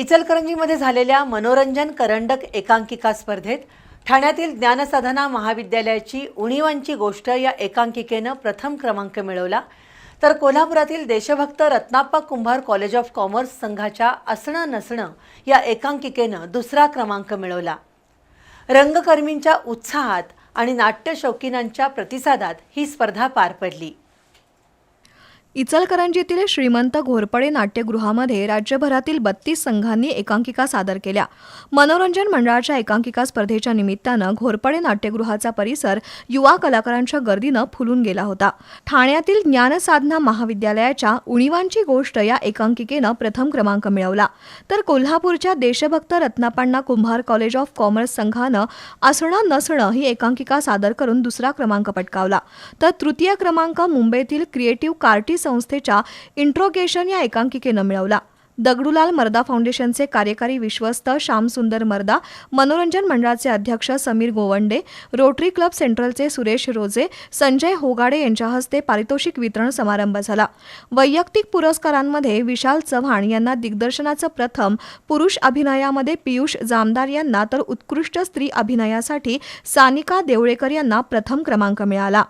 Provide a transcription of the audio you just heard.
इचलकरंजीमध्ये झालेल्या मनोरंजन करंडक एकांकिका स्पर्धेत ठाण्यातील ज्ञानसाधना महाविद्यालयाची उणीवांची गोष्ट या एकांकिकेनं प्रथम क्रमांक मिळवला. तर कोल्हापुरातील Deshbhakt Ratnappa Kumbhar college of commerce संघाच्या असणं नसणं या एकांकिकेनं दुसरा क्रमांक मिळवला. रंगकर्मींच्या उत्साहात आणि नाट्यशौकीनांच्या प्रतिसादात ही स्पर्धा पार पडली. इचलकरंजीतील श्रीमंत घोरपडे नाट्यगृहामध्ये राज्यभरातील बत्तीस संघांनी एकांकिका सादर केल्या. मनोरंजन मंडळाच्या एकांकिका स्पर्धेच्या निमित्तानं घोरपडे नाट्यगृहाचा परिसर युवा कलाकारांच्या गर्दीनं फुलून गेला होता. ठाण्यातील ज्ञानसाधना महाविद्यालयाच्या उणीवांची गोष्ट या एकांकिकेनं प्रथम क्रमांक मिळवला. तर कोल्हापूरच्या Deshbhakt Ratnappanna Kumbhar college of commerce संघानं असणं नसणं ही एकांकिका सादर करून दुसरा क्रमांक पटकावला. तर तृतीय क्रमांक मुंबईतील क्रिएटिव्ह कार्टी संस्थेच्या इंट्रोगेशन या एकांकिकेनं मिळवला. दगडूलाल मर्दा फाउंडेशनचे कार्यकारी विश्वस्त श्यामसुंदर मर्दा मनोरंजन मंडळाचे अध्यक्ष समीर गोवंडे रोटरी क्लब सेंट्रलचे सुरेश रोजे संजय होगाडे यांच्या हस्ते पारितोषिक वितरण समारंभ झाला. वैयक्तिक पुरस्कारांमध्ये विशाल चव्हाण यांना दिग्दर्शनाचं प्रथम पुरुष अभिनयामध्ये पियुष जामदार यांना तर उत्कृष्ट स्त्री अभिनयासाठी सानिका देवळेकर यांना प्रथम क्रमांक मिळाला.